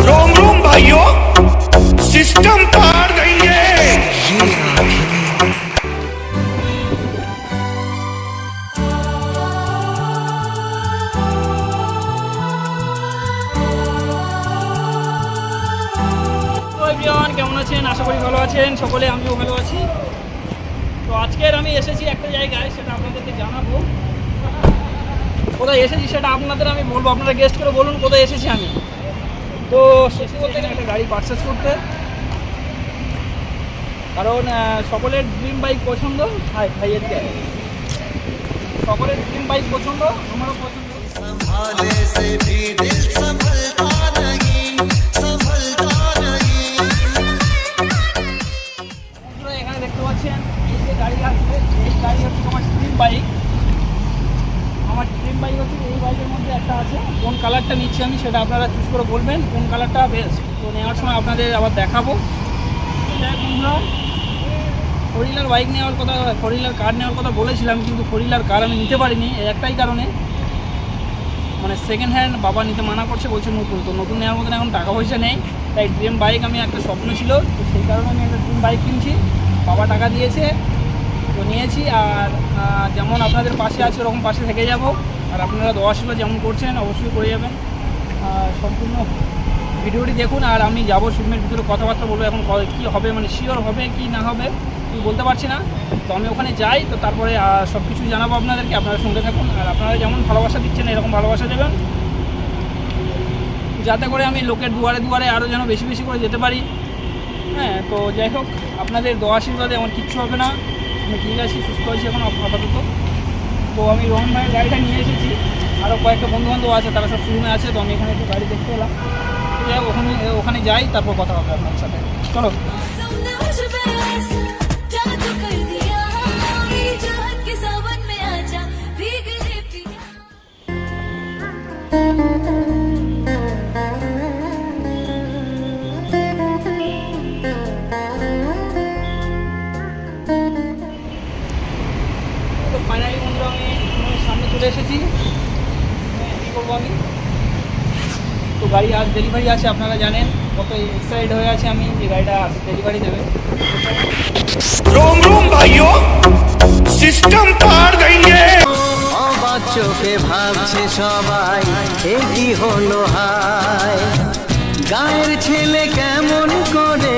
रोम रोम भाइयों सिस्टम पार देंगे তো এভরিওয়ান কেমন আছেন আশা করি ভালো আছেন সকলে আমিও ভালো আছি তো আজকের আমি এসেছি একটা জায়গায় সেটা আপনাদেরকে জানাবো কোথায় এসেছি সেটা আপনাদের আমি বলব। আপনারা গেস্ট করে বলুন কোথায় এসেছি আমি। তো সত্যি বলতে একটা গাড়ি পারচেস করতে। কারণ সকলের ড্রিম বাইক পছন্দ। ভাই, ভাইয়ের সকলের ড্রিম বাইক পছন্দ, আমারও পছন্দ। একটা আছে? কোন কালারটা নিচ্ছি আমি সেটা আপনারা চুজ করে বলবেন, কোন কালারটা বেস্ট তো নেওয়ার সময় আপনাদের আবার দেখাবো। ফোর হুইলার বাইক নেওয়ার কথা ফোর হুইলার কার নেওয়ার কথা বলেছিলাম, কিন্তু ফোর হুইলার কার আমি নিতে পারিনি একটাই কারণে। মানে সেকেন্ড হ্যান্ড বাবা নিতে মানা করছে, বলছে নতুন, তো নতুন নেওয়ার মতন এখন টাকা পয়সা নেই। তাই ড্রিম বাইক আমি একটা স্বপ্ন ছিল, তো সেই কারণে আমি একটা ড্রিম বাইক কিনছি। বাবা টাকা দিয়েছে, তো নিয়েছি, আর যেমন আপনাদের পাশে আছে, ওরকম পাশে থেকে যাব। আর আপনারা দোয়া ছিল যেমন করছেন, অবশ্যই করে যাবেন। সম্পূর্ণ ভিডিওটি দেখুন, আর আমি যাব সুমের ভিতরে কথাবার্তা বলব, এখন কী হবে মানে শিওর হবে কি না হবে আমি বলতে পারছি না। তো আমি ওখানে যাই, তো তারপরে সব কিছু জানাব আপনাদেরকে, আপনারা সঙ্গে থাকুন। আর আপনারা যেমন ভালোবাসা দিচ্ছেন, এরকম ভালোবাসা দেবেন। যাতে করে আমি লোকের দুয়ারে দুয়ারে আরও যেন বেশি বেশি করে যেতে পারি। হ্যাঁ তো যাই হোক, আপনাদের দোয়া আশীর্বাদে আমার কিচ্ছু হবে না। আমি ঠিক আছি, সুস্থ আছি এখন আপ- আপাতত। তো আমি রোহন ভাইয়ের গাড়িটা নিয়ে এসেছি। আরও কয়েকটা বন্ধুবান্ধব আছে, তারা সব শোরুমে আছে, তো আমি এখানে একটু গাড়ি দেখতে এলাম। ওখানে ওখানে যাই, তারপর কথা হবে আপনার সাথে। চলো। করব আমি। তো গাড়ি আজ ডেলিভারি আছে আপনারা জানেন কত এক্সাইটেড হয়ে আছে আমি যে গাড়িটা ডেলিভারি দেবে। রোম রোম ভাইও সিস্টেম পার দেঙ্গে অবাক চোখে ভাবছে সবাই এ কি হলো হায় গায়ের ছেলে কেমন করে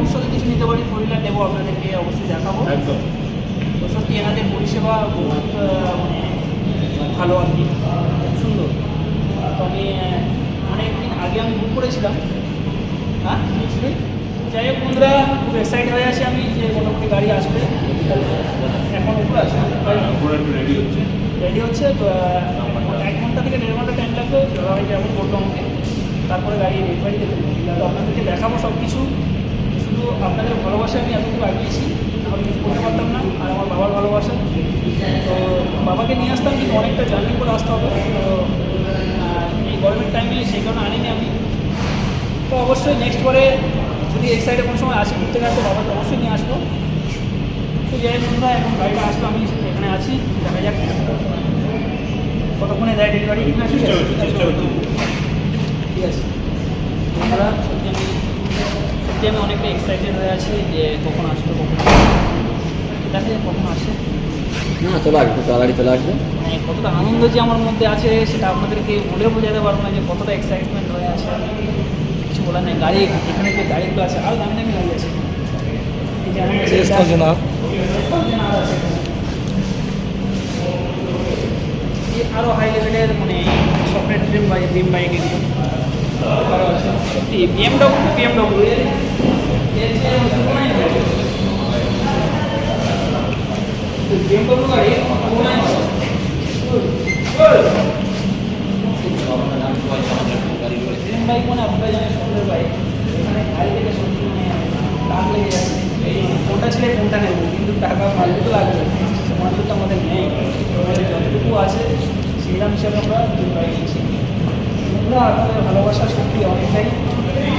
ভবিষ্যতে কিছু নিতে পারি ফোর হুইলার নেব আপনাদেরকে অবশ্যই দেখাবো। তো সত্যি এনাদের পরিষেবা বহুত মানে ভালো আর কি সুন্দর। তো আমি অনেকদিন আগে আমি বুক করেছিলাম। হ্যাঁ যাই হোক বন্ধুরা খুব এক্সাইট হয়ে আছি আমি যে মোটামুটি গাড়ি আসবে। এখন উপরে আছে রেডি হচ্ছে। রেডি হচ্ছে এক ঘণ্টা থেকে দেড় ঘণ্টা টাইম লাগবে যেমন বলল আমাকে তারপরে গাড়ি ডেলিভারি দেবে তো আপনাদেরকে দেখাবো সব কিছু শুধু আপনাদের ভালোবাসা আমি এতটুকু আগিয়েছি। আমি কিছু করতে পারতাম না আর আমার বাবার ভালোবাসা। তো বাবাকে নিয়ে আসতাম কিন্তু অনেকটা জার্নি করে আসতে হবে। তো এই গরমের টাইমে সেই কারণে আনিনি আমি। তো অবশ্যই নেক্সট পরে যদি এই সাইডে কোনো সময় আসি ঘুরতে গেলে তো বাবাকে অবশ্যই নিয়ে আসব। তো যাই হোক বন্ধুরা এখন গাড়িটা আসলো আমি এখানে আছি। দেখা যাক কতক্ষণে দেয় ডেলিভারি চেষ্টা করছি ঠিক আছে। বন্ধুরা সত্যি আমি সত্যি আমি অনেকটা এক্সাইটেড হয়ে আছি যে কখন আসবে কখন। দেখা যায় কখন আসে? না চলে আসবে তাড়াতাড়ি চলে আসবে। মানে কতটা আনন্দ যে আমার মধ্যে আছে সেটা আপনাদেরকে বলে বোঝাতে পারব না যে কতটা এক্সাইটমেন্ট হয়ে আছে। কিছু বলার নেই গাড়ি এখানে যে গাড়িগুলো আছে আরও দামি দামি গাড়ি আছে। আরও হাই লেভেলের মানে স্বপ্নের ড্রিম বাইক ড্রিম বাইক এগুলো। আরও আছে। সত্যি বিএমডব্লিউ বিএমডব্লিউ যাচ্ছে কোনটা ছেড়ে নেব কিন্তু টাকা ফালতু তো লাগবে সমাজে তো আমাদের নেই আমাদের যতটুকু আছে সেইরকম হিসাবে আমরা ড্রিম বাইক নিচ্ছি আপনাদের ভালোবাসা সত্যি অনেকটাই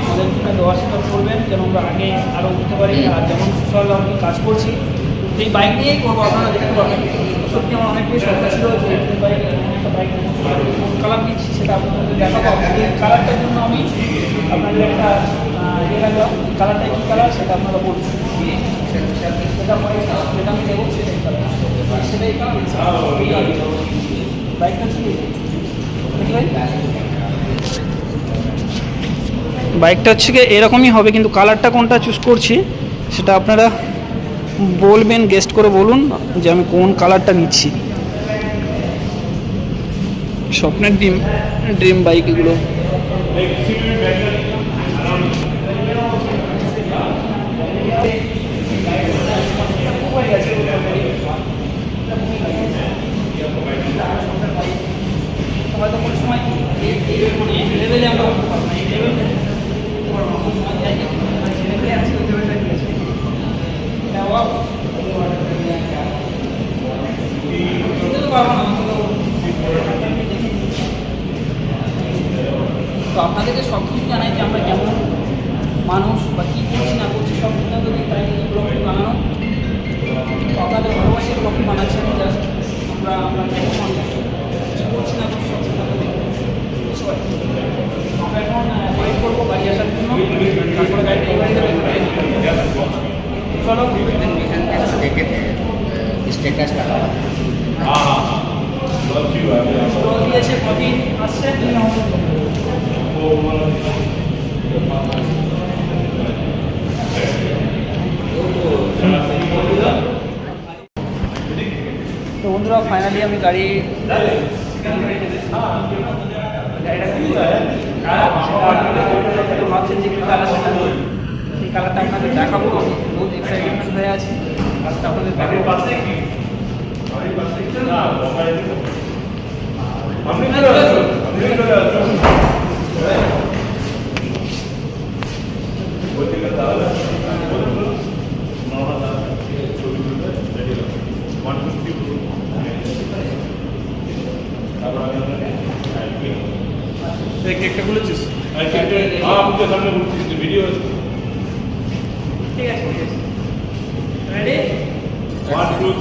আমাদের দেওয়া স্বীকার করবেন যেন আমরা আগে আরও উঠতে পারি। আর যেমন সুশাল আমি কাজ করছি এই বাইক নিয়েই করব আপনারা দেখতে পাবেন। সত্যি আমার অনেকটাই শখ ছিল যে এই বাইক একটা বাইক কালার নিচ্ছি সেটা আপনাদের দেখাবো। এই কালারটার জন্য আমি আপনাদের একটা ইয়ে রাখলাম কালারটা কী কালার সেটা আপনারা বলুন। সেটা পরে যেটা আমি দেবো সেটাই কালার সেটাই কালার বাইকটা দেখলেন বাইকটা হচ্ছে গিয়ে এরকমই হবে, কিন্তু কালারটা কোনটা চুজ করছি, সেটা আপনারা বলবেন গেস্ট করে বলুন যে আমি কোন কালারটা নিচ্ছি। স্বপ্নের ড্রিম ড্রিম বাইক এগুলো। আমরা তো আপনাদেরকে সব কিছু জানাই যে আমরা কেমন মানুষ বা কী করছি না দিয়েছে কফি আসছে তো বন্ধুরা ফাইনালি আমি গাড়ি ভাবছেন যে কী কালার সেটা সেই কালারটা আপনাদের দেখাবো। আমি বহুত এক্সাইটেড হয়ে আছি। আপনাদের দেখাবো একটা খুলেছিস আমাকে সামনে বলছিস ভিডিও আছে ঠিক আছে ঠিক আছে রেডি ওয়ান টু থ্রি এটা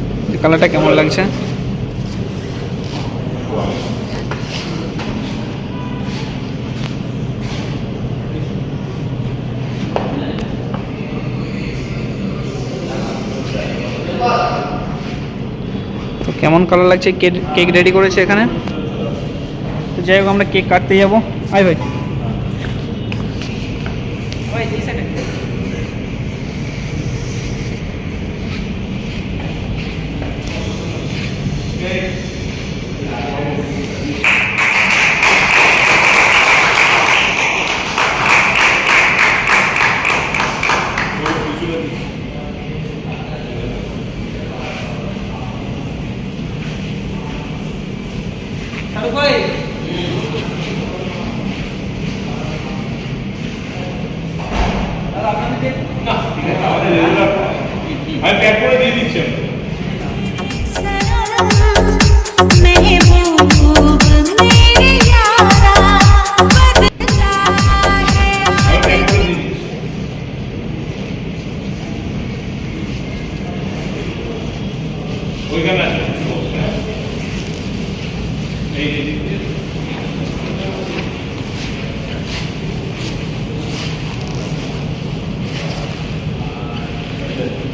কালারটা কেমন লাগছে? তো কেমন কালার লাগছে? কেক কেক রেডি করেছে এখানে? তো যাই হোক, আমরা কেক কাটতে যাব। আয় ভাই। Okay? ওইখানে আছে।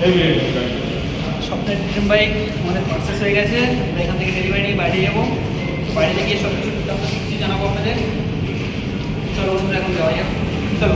এই বাইক আমাদের পারচেস হয়ে গেছে। আমরা এখান থেকে ডেলিভারি নিয়ে বাইরে যাব। বাইরে গিয়ে সব কিছু জানাব আপনাদের। চলো এখন যাওয়া যাক। চলো।